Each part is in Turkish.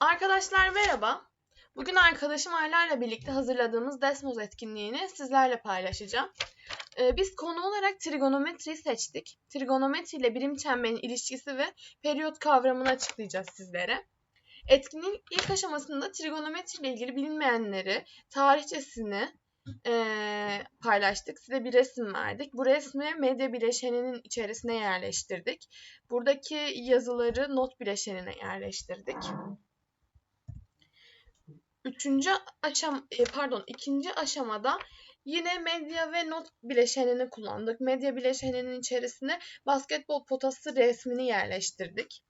Arkadaşlar merhaba. Bugün arkadaşım Ayla ile birlikte hazırladığımız Desmos etkinliğini sizlerle paylaşacağım. Ee, biz konu olarak trigonometri seçtik. Trigonometri ile birim çemberin ilişkisi ve periyot kavramını açıklayacağız sizlere. Etkinliğin ilk aşamasında trigonometri ile ilgili bilinmeyenleri, tarihçesini eee, paylaştık. Size bir resim verdik. Bu resmi medya bileşeninin içerisine yerleştirdik. Buradaki yazıları not bileşenine yerleştirdik. Üçüncü aşam e, pardon ikinci aşamada yine medya ve not bileşenini kullandık. Medya bileşeninin içerisine basketbol potası resmini yerleştirdik.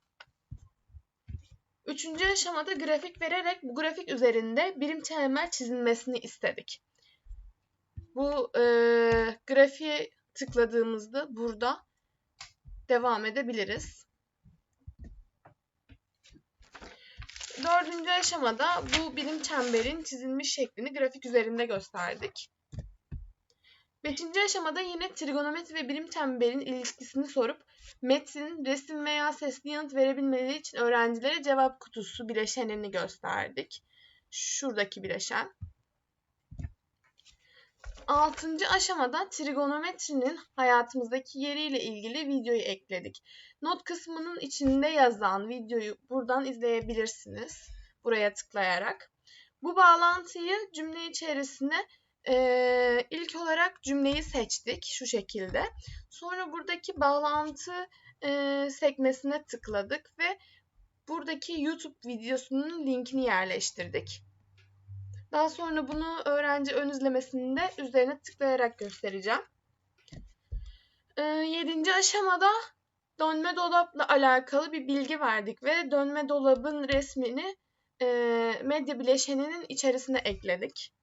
Üçüncü aşamada grafik vererek bu grafik üzerinde birim çember çizilmesini istedik. Bu e, grafiğe tıkladığımızda burada devam edebiliriz. Dördüncü aşamada bu birim çemberin çizilmiş şeklini grafik üzerinde gösterdik. Beşinci aşamada yine trigonometri ve birim çemberin ilişkisini sorup metin, resim veya sesli yanıt verebilmeleri için öğrencilere cevap kutusu bileşenini gösterdik. Şuradaki bileşen. Altıncı aşamada trigonometrinin hayatımızdaki yeriyle ilgili videoyu ekledik. Not kısmının içinde yazan videoyu buradan izleyebilirsiniz. Buraya tıklayarak. Bu bağlantıyı cümle içerisine e, ilk olarak cümleyi seçtik şu şekilde. Sonra buradaki bağlantı e, sekmesine tıkladık ve buradaki YouTube videosunun linkini yerleştirdik. Daha sonra bunu öğrenci ön izlemesinde üzerine tıklayarak göstereceğim. Ee, yedinci aşamada dönme dolapla alakalı bir bilgi verdik ve dönme dolabın resmini e, medya bileşeninin içerisine ekledik.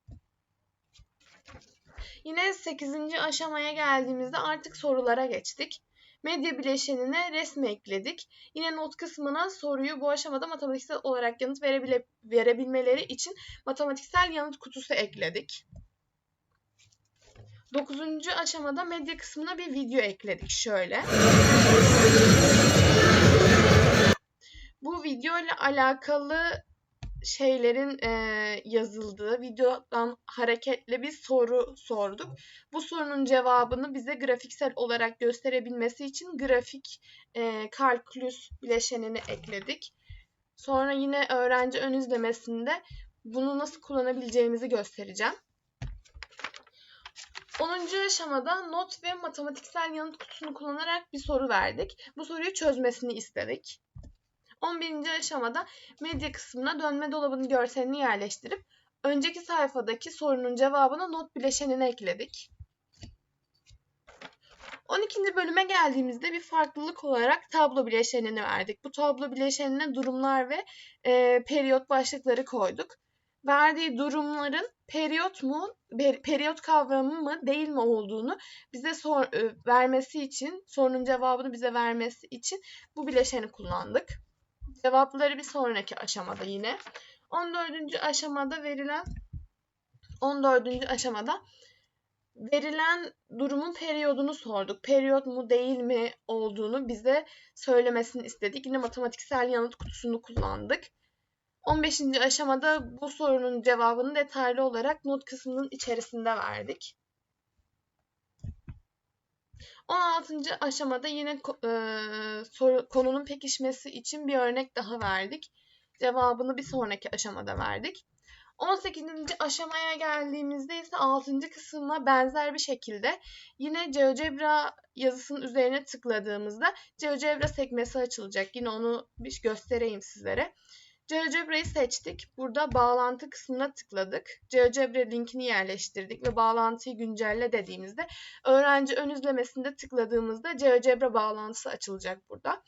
Yine 8. aşamaya geldiğimizde artık sorulara geçtik. Medya bileşenine resmi ekledik. Yine not kısmına soruyu bu aşamada matematiksel olarak yanıt verebile, verebilmeleri için matematiksel yanıt kutusu ekledik. 9. aşamada medya kısmına bir video ekledik şöyle. Bu video ile alakalı şeylerin e, yazıldığı videodan hareketle bir soru sorduk. Bu sorunun cevabını bize grafiksel olarak gösterebilmesi için grafik e, kalkülüs bileşenini ekledik. Sonra yine öğrenci ön izlemesinde bunu nasıl kullanabileceğimizi göstereceğim. 10. aşamada not ve matematiksel yanıt kutusunu kullanarak bir soru verdik. Bu soruyu çözmesini istedik. 11. aşamada medya kısmına dönme dolabının görselini yerleştirip önceki sayfadaki sorunun cevabını not bileşenine ekledik. 12. bölüme geldiğimizde bir farklılık olarak tablo bileşenini verdik. Bu tablo bileşenine durumlar ve e, periyot başlıkları koyduk. Verdiği durumların periyot mu, periyot kavramı mı değil mi olduğunu bize sor, e, vermesi için, sorunun cevabını bize vermesi için bu bileşeni kullandık. Cevapları bir sonraki aşamada yine. 14. aşamada verilen 14. aşamada verilen durumun periyodunu sorduk. Periyot mu değil mi olduğunu bize söylemesini istedik. Yine matematiksel yanıt kutusunu kullandık. 15. aşamada bu sorunun cevabını detaylı olarak not kısmının içerisinde verdik. 16. aşamada yine e, soru, konunun pekişmesi için bir örnek daha verdik. Cevabını bir sonraki aşamada verdik. 18. aşamaya geldiğimizde ise 6. kısımla benzer bir şekilde yine GeoGebra yazısının üzerine tıkladığımızda GeoGebra sekmesi açılacak. Yine onu bir göstereyim sizlere. GeoGebra'yı seçtik. Burada bağlantı kısmına tıkladık. GeoGebra linkini yerleştirdik ve bağlantıyı güncelle dediğimizde öğrenci ön izlemesinde tıkladığımızda GeoGebra bağlantısı açılacak burada.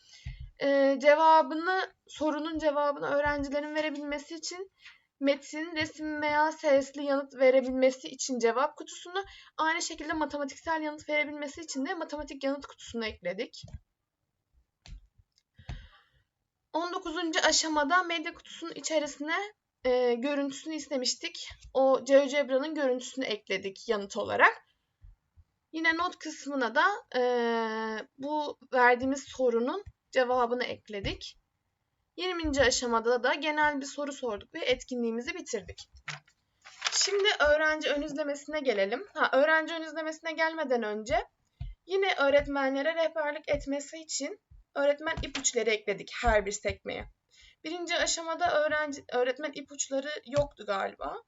Ee, cevabını, sorunun cevabını öğrencilerin verebilmesi için metin, resim veya sesli yanıt verebilmesi için cevap kutusunu, aynı şekilde matematiksel yanıt verebilmesi için de matematik yanıt kutusunu ekledik. 19. aşamada medya kutusunun içerisine e, görüntüsünü istemiştik. O GeoGebra'nın görüntüsünü ekledik yanıt olarak. Yine not kısmına da e, bu verdiğimiz sorunun cevabını ekledik. 20. aşamada da genel bir soru sorduk ve etkinliğimizi bitirdik. Şimdi öğrenci ön izlemesine gelelim. Ha, öğrenci ön izlemesine gelmeden önce yine öğretmenlere rehberlik etmesi için öğretmen ipuçları ekledik her bir sekmeye. Birinci aşamada öğrenci, öğretmen ipuçları yoktu galiba.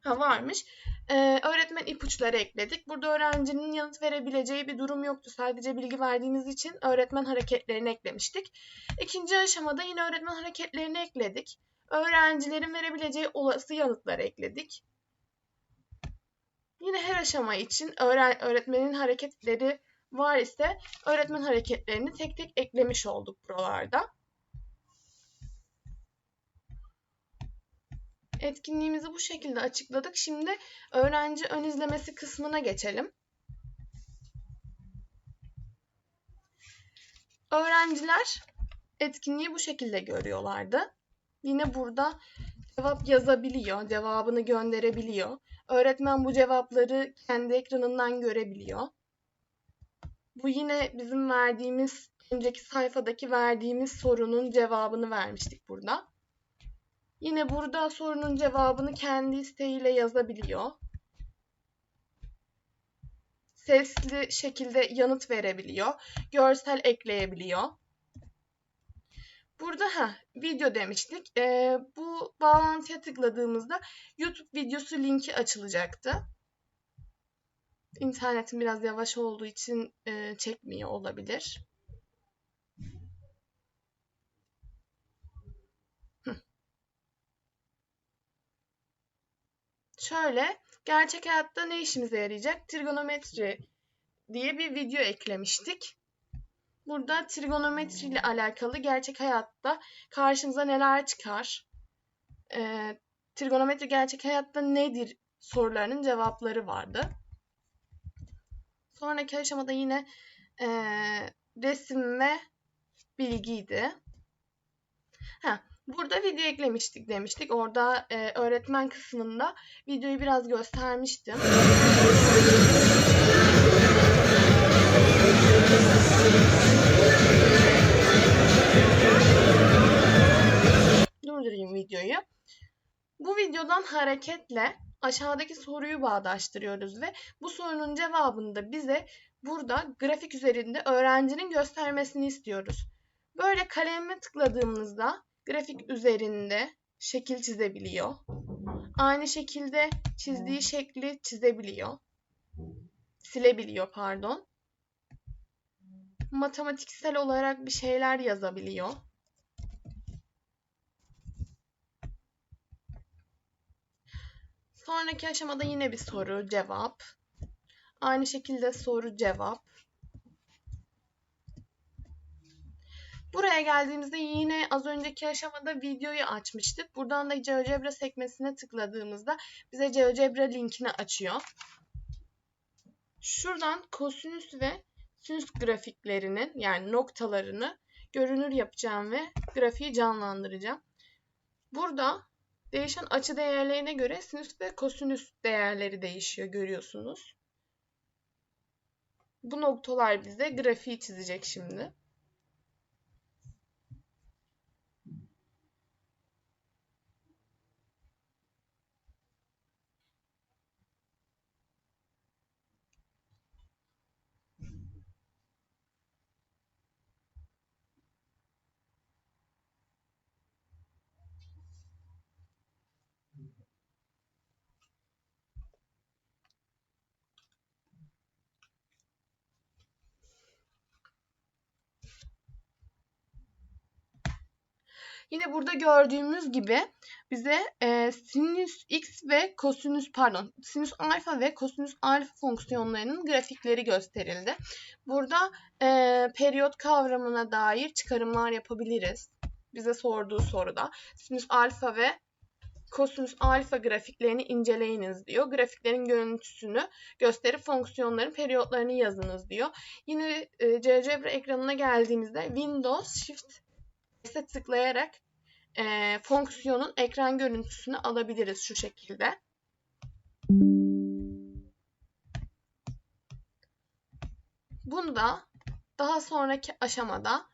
Ha varmış. Ee, öğretmen ipuçları ekledik. Burada öğrencinin yanıt verebileceği bir durum yoktu. Sadece bilgi verdiğimiz için öğretmen hareketlerini eklemiştik. İkinci aşamada yine öğretmen hareketlerini ekledik. Öğrencilerin verebileceği olası yanıtları ekledik. Yine her aşama için öğretmenin hareketleri var ise öğretmen hareketlerini tek tek eklemiş olduk buralarda. Etkinliğimizi bu şekilde açıkladık. Şimdi öğrenci ön izlemesi kısmına geçelim. Öğrenciler etkinliği bu şekilde görüyorlardı. Yine burada cevap yazabiliyor, cevabını gönderebiliyor. Öğretmen bu cevapları kendi ekranından görebiliyor. Bu yine bizim verdiğimiz, önceki sayfadaki verdiğimiz sorunun cevabını vermiştik burada. Yine burada sorunun cevabını kendi isteğiyle yazabiliyor. Sesli şekilde yanıt verebiliyor. Görsel ekleyebiliyor. Burada ha video demiştik. Ee, bu bağlantıya tıkladığımızda YouTube videosu linki açılacaktı. İnternetim biraz yavaş olduğu için e, çekmiyor olabilir. Şöyle, gerçek hayatta ne işimize yarayacak? Trigonometri diye bir video eklemiştik. Burada trigonometri ile alakalı gerçek hayatta karşımıza neler çıkar? Ee, trigonometri gerçek hayatta nedir sorularının cevapları vardı. Sonraki aşamada yine e, resim ve bilgiydi. Ha, burada video eklemiştik demiştik. Orada e, öğretmen kısmında videoyu biraz göstermiştim. Durdurayım videoyu. Bu videodan hareketle aşağıdaki soruyu bağdaştırıyoruz ve bu sorunun cevabını da bize burada grafik üzerinde öğrencinin göstermesini istiyoruz. Böyle kaleme tıkladığımızda grafik üzerinde şekil çizebiliyor. Aynı şekilde çizdiği şekli çizebiliyor. Silebiliyor pardon. Matematiksel olarak bir şeyler yazabiliyor. Sonraki aşamada yine bir soru, cevap. Aynı şekilde soru, cevap. Buraya geldiğimizde yine az önceki aşamada videoyu açmıştık. Buradan da GeoGebra sekmesine tıkladığımızda bize GeoGebra linkini açıyor. Şuradan kosinüs ve sinüs grafiklerinin yani noktalarını görünür yapacağım ve grafiği canlandıracağım. Burada Değişen açı değerlerine göre sinüs ve kosinüs değerleri değişiyor görüyorsunuz. Bu noktalar bize grafiği çizecek şimdi. Yine burada gördüğümüz gibi bize e, sinüs x ve kosinüs pardon sinüs alfa ve kosinüs alfa fonksiyonlarının grafikleri gösterildi. Burada e, periyot kavramına dair çıkarımlar yapabiliriz. Bize sorduğu soruda sinüs alfa ve kosinüs alfa grafiklerini inceleyiniz diyor. Grafiklerin görüntüsünü gösterip fonksiyonların periyotlarını yazınız diyor. Yine e, GeoGebra ekranına geldiğimizde Windows Shift S'e tıklayarak e, fonksiyonun ekran görüntüsünü alabiliriz şu şekilde. Bunu da daha sonraki aşamada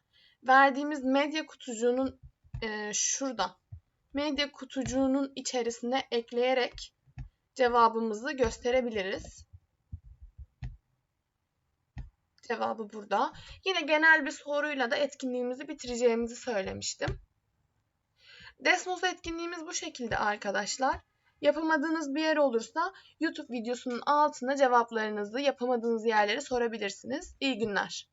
verdiğimiz medya kutucuğunun e, şurada medya kutucuğunun içerisine ekleyerek cevabımızı gösterebiliriz. Cevabı burada. Yine genel bir soruyla da etkinliğimizi bitireceğimizi söylemiştim. Desmos etkinliğimiz bu şekilde arkadaşlar. Yapamadığınız bir yer olursa YouTube videosunun altına cevaplarınızı yapamadığınız yerleri sorabilirsiniz. İyi günler.